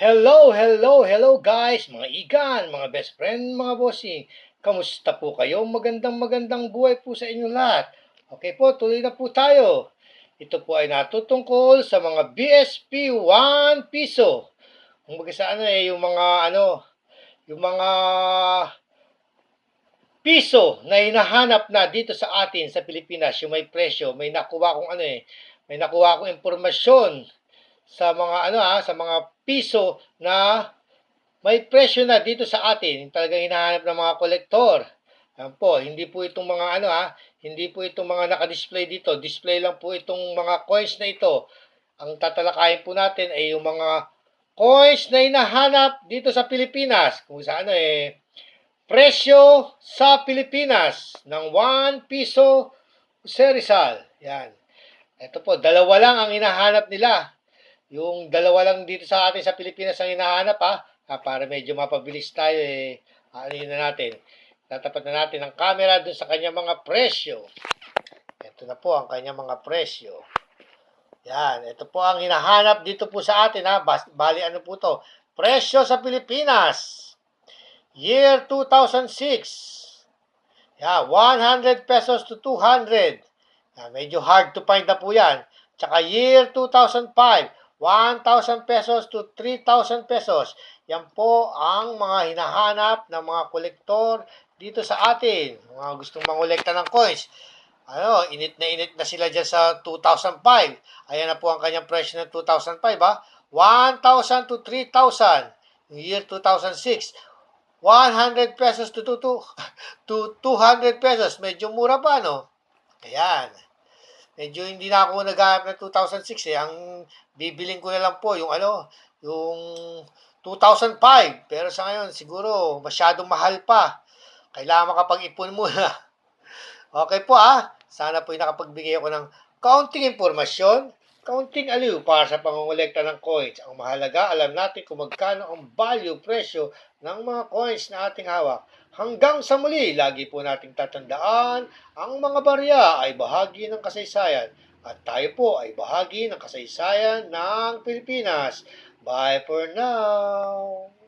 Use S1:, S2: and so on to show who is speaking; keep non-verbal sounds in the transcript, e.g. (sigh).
S1: Hello, hello, hello guys, mga igan, mga best friend, mga bossing. Kamusta po kayo? Magandang magandang buhay po sa inyo lahat. Okay po, tuloy na po tayo. Ito po ay natutungkol sa mga BSP 1 piso. Kung baga sa ano eh, yung mga ano, yung mga piso na hinahanap na dito sa atin sa Pilipinas, yung may presyo, may nakuha kong ano eh, may nakuha kong impormasyon sa mga ano ah, sa mga piso na may presyo na dito sa atin, talagang hinahanap ng mga kolektor. Yan po, hindi po itong mga ano ah, hindi po itong mga naka-display dito. Display lang po itong mga coins na ito. Ang tatalakayin po natin ay yung mga coins na hinahanap dito sa Pilipinas. Kung sa ano eh, presyo sa Pilipinas ng 1 piso Serizal. Yan. Ito po, dalawa lang ang hinahanap nila. Yung dalawa lang dito sa atin sa Pilipinas ang hinahanap ha. Ah, para medyo mapabilis tayo eh. Ano na natin. Tatapat na natin ang camera dun sa kanyang mga presyo. Ito na po ang kanyang mga presyo. Yan. Ito po ang hinahanap dito po sa atin ha. Bas- Bali ano po to. Presyo sa Pilipinas. Year 2006. Yeah, 100 pesos to 200. Yan, medyo hard to find na po yan. Tsaka year 2005, 1,000 pesos to 3,000 pesos. Yan po ang mga hinahanap ng mga kolektor dito sa atin. Mga gustong mangolekta ng coins. Ano, init na init na sila dyan sa 2005. Ayan na po ang kanyang presyo ng 2005 ha. 1,000 to 3,000. Yung year 2006. 100 pesos to, to, to, to 200 pesos. Medyo mura pa, no? Ayan. Medyo hindi na ako naghahanap ng 2006 eh. Ang bibiling ko na lang po yung ano, yung 2005. Pero sa ngayon, siguro masyadong mahal pa. Kailangan makapag-ipon muna. (laughs) Okay po ah. Sana po nakapagbigay ako ng kaunting impormasyon, kaunting aliw para sa pangongolekta ng coins. Ang mahalaga, alam natin kung magkano ang value, presyo ng mga coins na ating hawak. Hanggang sa muli, lagi po nating tatandaan, ang mga barya ay bahagi ng kasaysayan at tayo po ay bahagi ng kasaysayan ng Pilipinas. Bye for now!